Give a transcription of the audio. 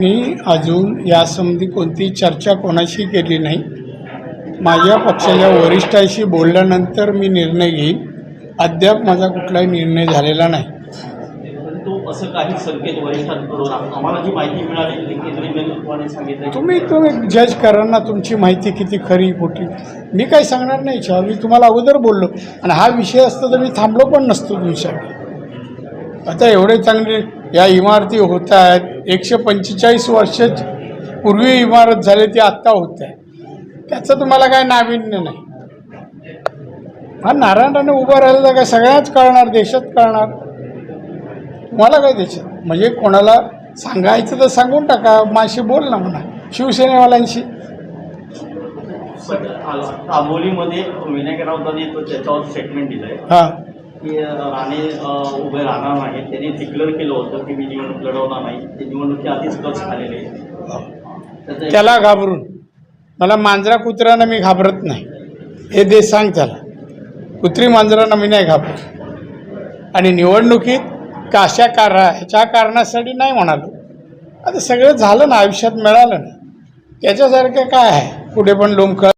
मी अजून यासंबंधी कोणती चर्चा कोणाशी केली नाही. माझ्या पक्षाच्या वरिष्ठांशी बोलल्यानंतर मी निर्णय घेईन. अद्याप माझा कुठलाही निर्णय झालेला नाही. तुम्ही तुम्ही जज करा ना तुमची माहिती किती खरी खोटी. मी काही सांगणार नाही मी तुम्हाला अगोदर बोललो. आणि हा विषय असता तर मी थांबलो पण नसतो तुमच्याकडे. आता एवढे चांगले या इमारती होत आहेत. एकशे पंचेचाळीस वर्ष पूर्वी इमारत झाली ती आत्ता होत आहे. त्याचं तुम्हाला काय नाविन्य नाही. हा नारायणाने उभं राहिलं तर काय सगळ्याच कळणार देशात कळणार मला काय त्याच्यात म्हणजे कोणाला सांगायचं तर सांगून टाका. माझी बोल ना म्हणा. शिवसेनेवाल्यांशी. आंबोलीमध्ये विनायक राऊतांनी त्याच्यावर स्टेटमेंट दिलंय. हां. की राणे उभे राहणार नाही त्यांनी डिक्लेअर केलं होतं की मी निवडणूक लढवणार नाही. ते निवडणुकी आधीच कच झालेले त्याचं त्याला घाबरून. मला मांजरा कुत्र्यानं मी घाबरत नाही. हे दे सांग त्याला. कुत्री मांजरांना मी नाही घाबरत. आणि निवडणुकीत काशा कार ह्याच्या कारणासाठी नाही म्हणालो. आता सगळं झालं ना आयुष्यात मिळालं ना. त्याच्यासारखं काय आहे? कुठे पण लोमकळ